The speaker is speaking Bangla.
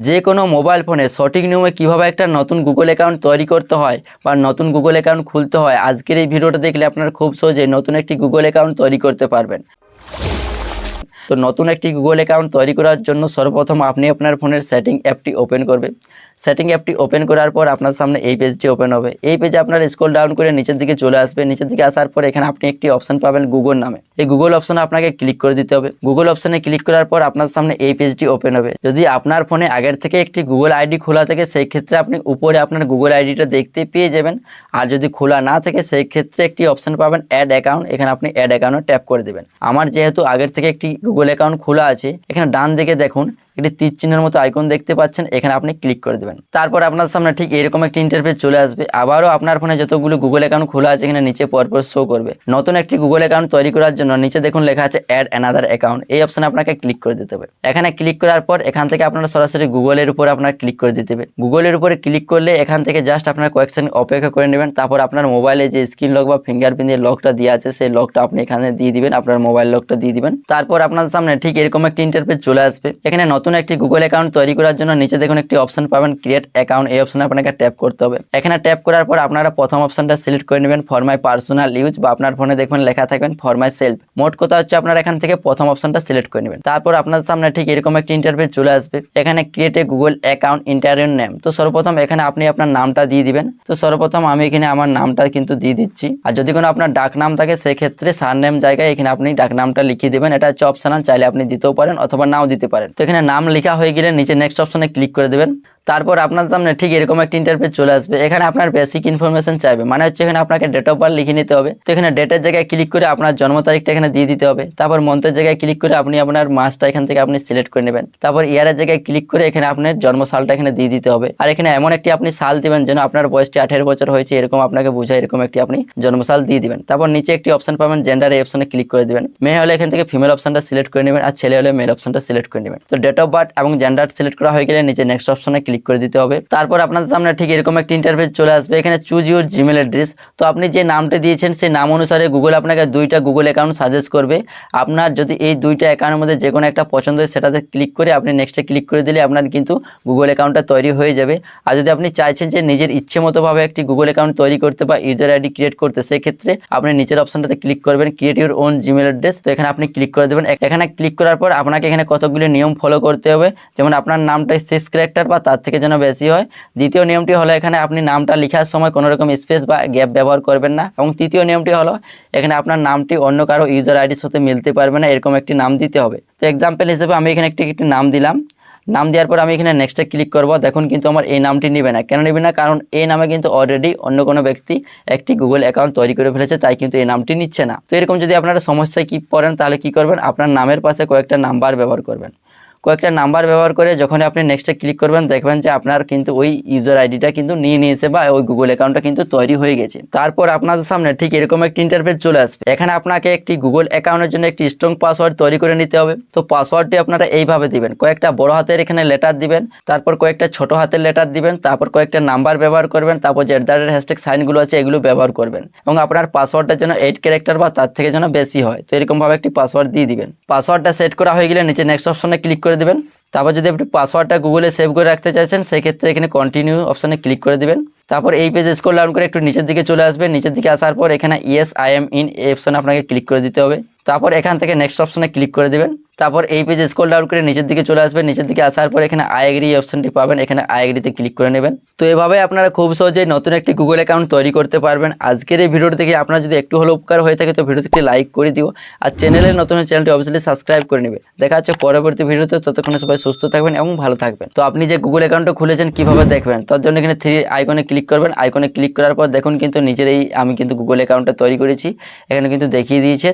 যে কোনো মোবাইল ফোনে সঠিক নিয়মে কীভাবে একটা নতুন গুগল অ্যাকাউন্ট তৈরি করতে হয় বা নতুন গুগল অ্যাকাউন্ট খুলতে হয়, আজকের এই ভিডিওটা দেখলে আপনার খুব সহজে নতুন একটি গুগল অ্যাকাউন্ট তৈরি করতে পারবেন। তো নতুন একটি গুগল অ্যাকাউন্ট তৈরি করার জন্য সর্বপ্রথম আপনি আপনার ফোনের সেটিং অ্যাপটি ওপেন করবে। সেটিং অ্যাপটি ওপেন করার পর আপনার সামনে এই পেজটি ওপেন হবে। এই পেজে আপনার স্ক্রল ডাউন করে নিচের দিকে চলে আসবে। নিচের দিকে আসার পর এখানে আপনি একটি অপশন পাবেন গুগল নামে। এই গুগল অপশনে আপনাকে ক্লিক করে দিতে হবে। গুগল অপশনে ক্লিক করার পর আপনার সামনে এই পেজটি ওপেন হবে। যদি আপনার ফোনে আগের থেকে একটি গুগল আইডি খোলা থাকে, সেই ক্ষেত্রে আপনি উপরে আপনার গুগল আইডিটা দেখতে পেয়ে যাবেন। আর যদি খোলা না থাকে, সেই ক্ষেত্রে একটি অপশন পাবেন অ্যাড অ্যাকাউন্ট এখানে আপনি অ্যাড অ্যাকাউন্টে ট্যাপ করে দেবেন। আমার যেহেতু আগের থেকে একটি গুগল অ্যাকাউন্ট খোলা আছে। এখানে ডান দিকে দেখুন একটি তীর চিহ্নের মতো আইকন দেখতে পাচ্ছেন, এখানে আপনি ক্লিক করে দেবেন। তারপর আপনার সামনে ঠিক এরকম একটি ইন্টারফেস চলে আসবে। আবারও আপনার ফোনে যতগুলো গুগল অ্যাকাউন্ট খোলা আছে, এখানে নিচে পরপর শো করবে। নতুন একটি গুগল অ্যাকাউন্ট তৈরি করার জন্য নিচে দেখুন লেখা আছে অ্যাড অ্যানাদার অ্যাকাউন্ট এই অপশনে আপনাকে ক্লিক করে দিতে হবে। এখানে ক্লিক করার পর এখান থেকে আপনারা সরাসরি গুগলের উপর আপনার ক্লিক করে দিতে হবে। গুগলের উপরে ক্লিক করলে এখান থেকে জাস্ট আপনার কয়েক সেকেন্ড অপেক্ষা করে নেবেন। তারপর আপনার মোবাইলে যে স্ক্রিন লক বা ফিঙ্গারপ্রিন্টের লকটা দিয়ে আছে, সেই লকটা আপনি এখানে দিয়ে দিবেন, আপনার মোবাইল লকটা দিয়ে দিবেন। তারপর আপনার সামনে ঠিক এরকম একটি ইন্টারফেস চলে আসবে। এখানে নতুন একটি গুগল অ্যাকাউন্ট তৈরি করার জন্য নিচে দেখুন একটি অপশন পাবেন ক্রিয়েট অ্যাকাউন্ট এই অপশনে আপনাকে ট্যাপ করতে হবে। এখানে ট্যাপ করার পর আপনারা প্রথম অপশনটা সিলেক্ট করে নেবেন ফর মাই পার্সোনাল ইউজ বা আপনার ফোনে দেখবেন লেখা থাকবেন ফর মাই সেলফ মোট কথা হচ্ছে আপনারা এখান থেকে প্রথম অপশনটা সিলেক্ট করে নেবেন। তারপর আপনার সামনে ঠিক এরকম একটি ইন্টারভিউ চলে আসবে। এখানে create a Google account interview name তো সর্বপ্রথম এখানে আপনি আপনার নামটা দিয়ে দিবেন। তো সর্বপ্রথম আমি এখানে আমার নামটা কিন্তু দিয়ে দিচ্ছি। আর যদি কোনো আপনার ডাক নাম থাকে, সেক্ষেত্রে সার নেম জায়গায় এখানে আপনি ডাক নামটা লিখিয়ে দেবেন। এটা হচ্ছে অপশনাল চাইলে আপনি দিতেও পারেন অথবা নাও দিতে পারেন। তো এখানে নাম লেখা হয়ে গেলে নিচে নেক্সট অপশনে ক্লিক করে দেবেন। তারপর আপনার সামনে ঠিক এরকম একটা ইন্টারফেস চলে আসবে। এখানে আপনার বেসিক ইনফরমেশন চাইবে। মানে হচ্ছে এখানে আপনাকে ডেট অফ বার্থ লিখে নিতে হবে। তো এখানে ডেটের জায়গায় ক্লিক করে আপনার জন্ম তারিখটা এখানে দিয়ে দিতে হবে। তারপর মন্থের জায়গায় ক্লিক করে আপনি আপনার মাসটা এখান থেকে আপনি সিলেক্ট করে নেবেন। তারপর ইয়ারের জায়গায় ক্লিক করে এখানে আপনার জন্ম সালটা এখানে দিয়ে দিতে হবে। আর এখানে এমন একটি আপনি সাল দিবেন যেন আপনার বয়সটি আঠেরো বছর হয়েছে, এরকম আপনাকে বোঝায় এরকম একটি আপনি জন্মসাল দিয়ে দিবেন। তারপর নিচে একটি অপশন পাবেন জেন্ডার এই অপশনে ক্লিক করে দিবেন। মেয়ে হলে এখান থেকে ফিমেল অপশনটা সিলেক্ট করে নেবেন আর ছেলে হলে মেল অপশনটা সিলেক্ট করে নেবেন। তো ডেট অফ বার্থ এবং জেন্ডার সিলেক্ট করা হয়ে গেলে নিচে নেক্সট অপশনে ক্লিক করে দিতে হবে। তারপর আপনাদের সামনে ঠিক এরকম একটা ইন্টারফেস চলে আসবে। এখানে চুজ ইউর জিমেল অ্যাড্রেস তো আপনি যে নামটা দিয়েছেন, সেই নাম অনুসারে গুগল আপনাকে দুইটা গুগল অ্যাকাউন্ট সাজেস্ট করবে। আপনার যদি এই দুইটা অ্যাকাউন্টের মধ্যে যে কোনো একটা পছন্দ হয়, সেটাতে ক্লিক করে আপনি নেক্সটে ক্লিক করে দিলে আপনার কিন্তু গুগল অ্যাকাউন্টটা তৈরি হয়ে যাবে। আর যদি আপনি চাইছেন যে নিজের ইচ্ছে মতোভাবে একটি গুগল অ্যাকাউন্ট তৈরি করতে বা ইউজার আইডি ক্রিয়েট করতে, সেক্ষেত্রে আপনি নিচের অপশনটাতে ক্লিক করবেন create your own Gmail address তো এখানে আপনি ক্লিক করে দেবেন। এখানে ক্লিক করার পর আপনাকে এখানে কতগুলি নিয়ম ফলো করতে হবে। যেমন আপনার নামটা শেষ ক্যারেক্টার বা তার থেকে যেন বেশি হয়। দ্বিতীয় নিয়মটি হলো এখানে আপনি নামটা লেখার সময় কোনো রকম স্পেস বা গ্যাপ ব্যবহার করবেন না এবং তৃতীয় নিয়মটি হলো এখানে আপনার নামটি অন্য কারও ইউজার আইডির সাথে মিলতে পারবে না, এরকম একটি নাম দিতে হবে। তো এক্সাম্পল হিসেবে আমি এখানে একটি একটি নাম দিলাম। নাম দেওয়ার পর আমি এখানে নেক্সটে ক্লিক করব। দেখুন কিন্তু আমার এই নামটি নেবে না। কেন নেবে না? কারণ এই নামে কিন্তু অলরেডি অন্য কোনো ব্যক্তি একটি গুগল অ্যাকাউন্ট তৈরি করে ফেলেছে, তাই কিন্তু এই নামটি নিচ্ছে না। তো এরকম যদি আপনারা সমস্যায় কি পড়েন, তাহলে কি করবেন? আপনার নামের পাশে কয়েকটা নাম্বার ব্যবহার করবেন। কয়েকটা নাম্বার ব্যবহার করে যখন আপনি নেক্সটে ক্লিক করবেন, দেখবেন যে আপনার কিন্তু ওই ইউজার আইডিটা কিন্তু নিয়ে নিয়েছে বা ওই গুগল অ্যাকাউন্টটা কিন্তু তৈরি হয়ে গেছে। তারপর আপনাদের সামনে ঠিক এরকম একটি ইন্টারফেস চলে আসবে। এখানে আপনাকে একটি গুগল অ্যাকাউন্টের জন্য একটি স্ট্রং পাসওয়ার্ড তৈরি করে নিতে হবে। তো পাসওয়ার্ডটি আপনারা এইভাবে দিবেন। কয়েকটা বড় হাতের এখানে লেটার দিবেন, তারপর কয়েকটা ছোট হাতের লেটার দিবেন, তারপর কয়েকটা নাম্বার ব্যবহার করবেন, তারপর যে জেডদারের হ্যাশট্যাগ সাইনগুলো আছে এগুলো ব্যবহার করবেন। এবং আপনার পাসওয়ার্ডটা যেন এইট ক্যারেক্টার বা তার থেকে যেন বেশি হয়। তো এরকমভাবে একটি পাসওয়ার্ড দিয়ে দিবেন। পাসওয়ার্ডটা সেট করা হয়ে গেলে নিচে নেক্সট অপশনে ক্লিক করে দেবেন। তারপর যদি আপনি পাসওয়ার্ডটা গুগলে সেভ করে রাখতে চাইছেন, সেক্ষেত্রে এখানে কন্টিনিউ অপশানে ক্লিক করে দেবেন। তারপর এই পেজে স্কোর ডাউন করে একটু নিচের দিকে চলে আসবেন। নিচের দিকে আসার পর এখানে ইয়েস আই এম ইন এই অপশানে আপনাকে ক্লিক করে দিতে হবে। তারপর এখান থেকে নেক্সট অপশনে ক্লিক করে দেবেন। তারপর এই পেজে স্ক্রল ডাউন করে নিচের দিকে চলে আসবেন। নিচের দিকে আসার পর এখানে আই এগ্রি অপশনটি পাবেন। এখানে আই এগ্রিতে ক্লিক করে নেবেন। তো এভাবে আপনারা খুব সহজেই নতুন একটি গুগল অ্যাকাউন্ট তৈরি করতে পারবেন। আজকের এই ভিডিওটি থেকে আপনার যদি একটু হলো উপকার হয়ে থাকে, তো ভিডিওটি একটি লাইক করে দিও। আর চ্যানেলের নতুন চ্যানেলটি অবশ্যই সাবস্ক্রাইব করে নেবে। দেখা হচ্ছে পরবর্তী ভিডিওতে ততক্ষণে সবাই সুস্থ থাকবেন এবং ভালো থাকবেন। তো আপনি যে গুগল অ্যাকাউন্টটা খুলেছেন, কীভাবে দেখবেন? তার জন্য এখানে থ্রি আইকনে ক্লিক করবেন। আইকনে ক্লিক করার পর দেখুন কিন্তু নিজের এই আমি কিন্তু গুগল অ্যাকাউন্টটা তৈরি করেছি। এখানে কিন্তু দেখিয়ে দিয়েছে।